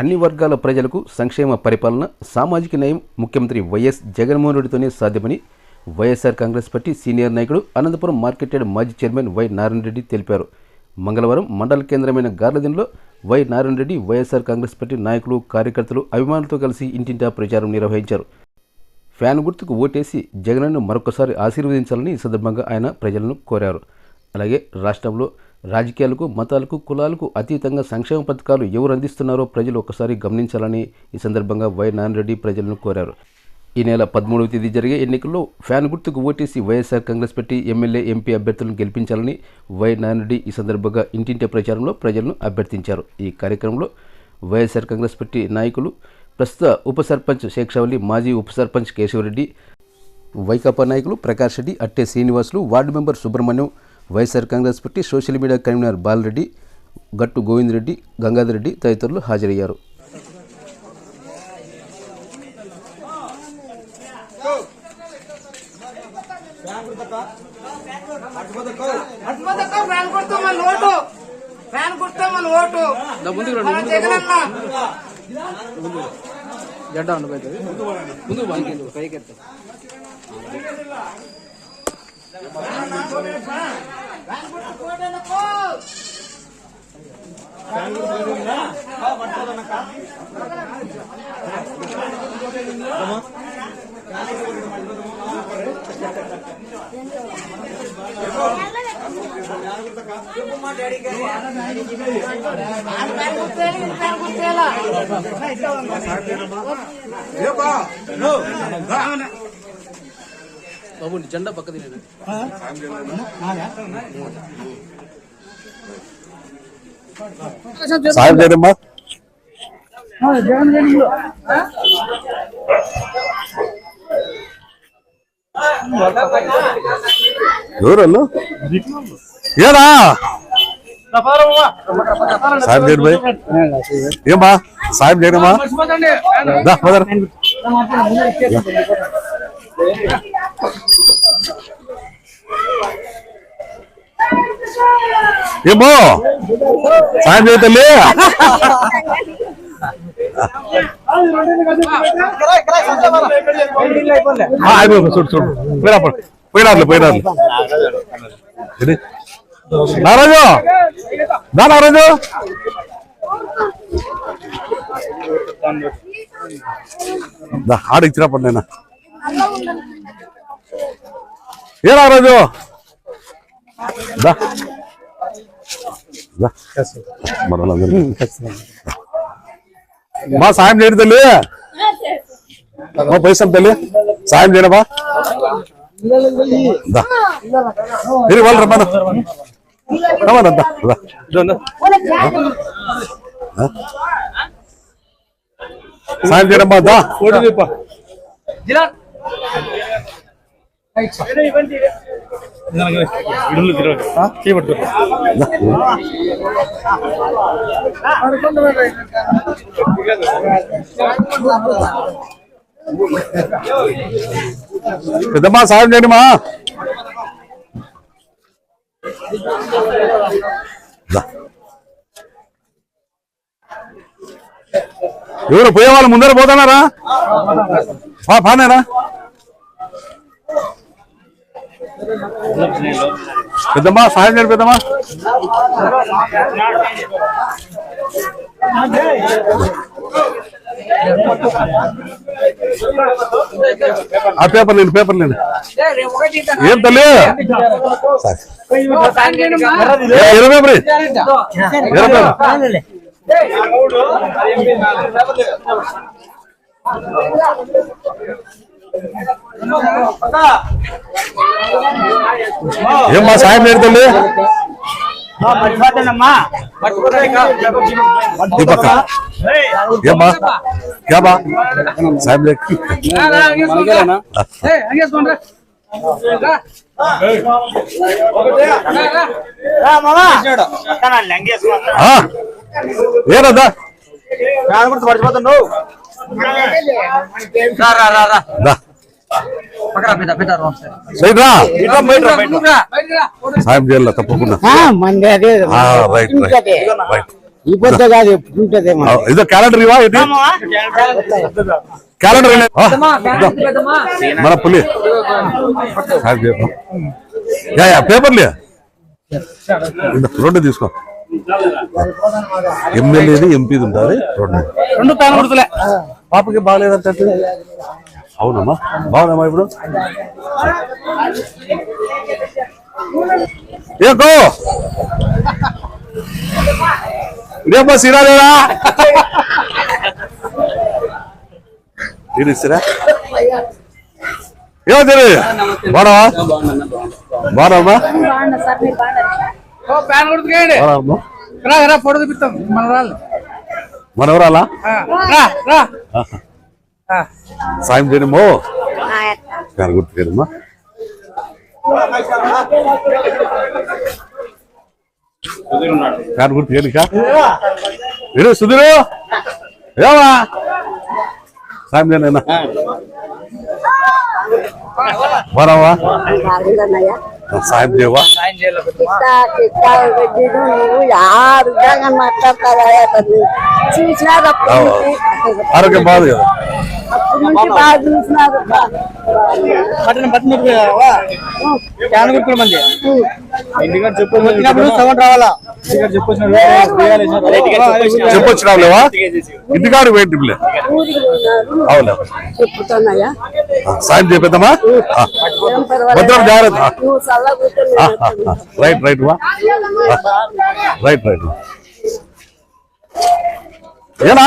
అన్ని వర్గాల ప్రజలకు సంక్షేమ పరిపాలన సామాజిక న్యాయం ముఖ్యమంత్రి వైఎస్ జగన్మోహన్ రెడ్డితోనే సాధ్యమని వైఎస్ఆర్ కాంగ్రెస్ పార్టీ సీనియర్ నాయకుడు అనంతపురం మార్కెట్ యార్డ్ మాజీ చైర్మన్ వై నారాయణ రెడ్డి తెలిపారు. మంగళవారం మండల కేంద్రమైన గార్లదిన్లో Y Narayana Reddy YSR Congress party నాయకులు కార్యకర్తలు అభిమానులతో కలిసి ఇంటింటా ప్రచారం నిర్వహించారు. ఫ్యాన్ గుర్తుకు ఓటేసి జగన్ను మరొకసారి ఆశీర్వదించాలని ఈ సందర్భంగా ఆయన ప్రజలను కోరారు. అలాగే రాష్ట్రంలో రాజకీయాలకు మతాలకు కులాలకు అతీతంగా సంక్షేమ పథకాలు ఎవరు అందిస్తున్నారో ప్రజలు ఒకసారి గమనించాలని ఈ సందర్భంగా వై నారాయణరెడ్డి ప్రజలను కోరారు. ఈ నెల పదమూడవ తేదీ జరిగే ఎన్నికల్లో ఫ్యాన్ గుర్తుకు ఓటేసి YSR Congress party MLA MP అభ్యర్థులను గెలిపించాలని వై నారాయణరెడ్డి ఈ సందర్భంగా ఇంటింటి ప్రచారంలో ప్రజలను అభ్యర్థించారు. ఈ కార్యక్రమంలో వైఎస్ఆర్ కాంగ్రెస్ పార్టీ నాయకులు ప్రస్తుత ఉప సర్పంచ్ శేక్షావళి మాజీ ఉప సర్పంచ్ కేశవరెడ్డి వైకాపా నాయకులు Prakash Reddy Atte Srinivasulu ward member Subrahmanyam YSR Congress party social media convener Balareddy Gattu Govindareddy Gangadhar Reddy తదితరులు హాజరయ్యారు. అటుపక్క ఫ్యాన్ కొడతా జెండా ఉండిపోతుంది ముందు బాగా పైకి ఏ బా కొట్టు కోటేనకో ఫ్యాన్ ఫ్యాన్ కొట్టేయాలి ఫ్యాన్ కొట్టేయాలా బాబు జెండా పక్క తినేది సాయం చేయడమ్మా ఎవరన్నా? ఏరా సాయం చేయండి భయ్ ఏమా సాయం చేయడమ్మా ఏమో సాయం చేయ తల్లి ఆ, అయిపోయింది చూడు చూడు పోయినా పోయినారులే పోయినారులే ఇది. నారాజు దా నారాజు దా ఆడ ఇచ్చినప్పుడు నేను ఏ నారాజు దా. దా. మరొకరు మా సాయం చేయడు తల్లి. మా పైసలు తల్లి. సాయం చేయడమా ఇది వాళ్ళు రమ్మను. రమ్మను దా. దా. ఆ? సాయం చేయడమ్మా దా. పెద్దమ్మా సాయం చేయడమా దా. ఎవరు పోయే వాళ్ళు ముందర పోతున్నారా పా- పానేరా పెద్దమ్మా సాయం చేయండి పెద్దమ్మా. ఆ పేపర్ లేదు పేపర్ లేదు. ఏం తల్లి? ఏ, ఇరవై ఇరవై ఏమ్మా సాయం చేయండి తల్లి? ఈ పక్క. ఏమ్మా క్యాబా సాయం చేయండి మనకేనా ఆ, ఏరదా దా? సైడ్ రా సాయం చేయాలి తప్పకుండా. పొద్దు కాదు ఇదో క్యాలెండర్ ఇవా ఏంటి క్యాలెండర్ ఇదో. మన పులి. చెప్పు. యా యా పేపర్లే. ఇదో, రెండు తీసుకో. ఎమ్మెల్యేది ఎంపీది ఉంటుంది రెండు రెండు ప్యాన్ గుర్తులే పాపకి బాగాలేదంటే అవునమ్మా బాగుందమ్మా ఇప్పుడు? ఏకో ఇదేమ్మా సిరాలేరా ఇస్తారా ఏమో తెలియదు. బాడవా బాడమ్మా ఓ ప్యాన్ గుర్తుకేయండి బాడమ్మా రా రా ఫోటో చూపిస్తాం మన రాళ్ళు మన ఎవరాలా ఆ, రా రా ఆ. సాయం చేయడమో గారు గుర్తుకేదమ్మా గారు గుర్తు కేలిక వీరు సుధీరు ఏవా సాయం చేయనైనా బరావా సాయం నుంచి ఆరోగ్యం బాగుంది కదా? అప్పటి నుంచి బాగా చూసినారు బట్టన్ బట్టన్ నొక్కువా? ప్యాన్ గుర్తులు మంది? వచ్చినప్పుడు సౌండ్ రావాలా? చెప్పొచ్చినావు లేవా? ఇంటికాడు పోయినారు అవునా? చెప్పుతున్నాయా సాయం చేపిద్దామా భద్రం జాగ్రత్త. రైట్ రైట్ వా. రైట్ రైట్ ఏనా?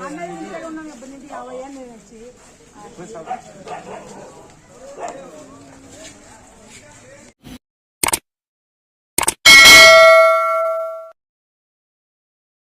అన్నయ్య ఉన్నాం ఇబ్బంది అవయ్యా నేను వచ్చి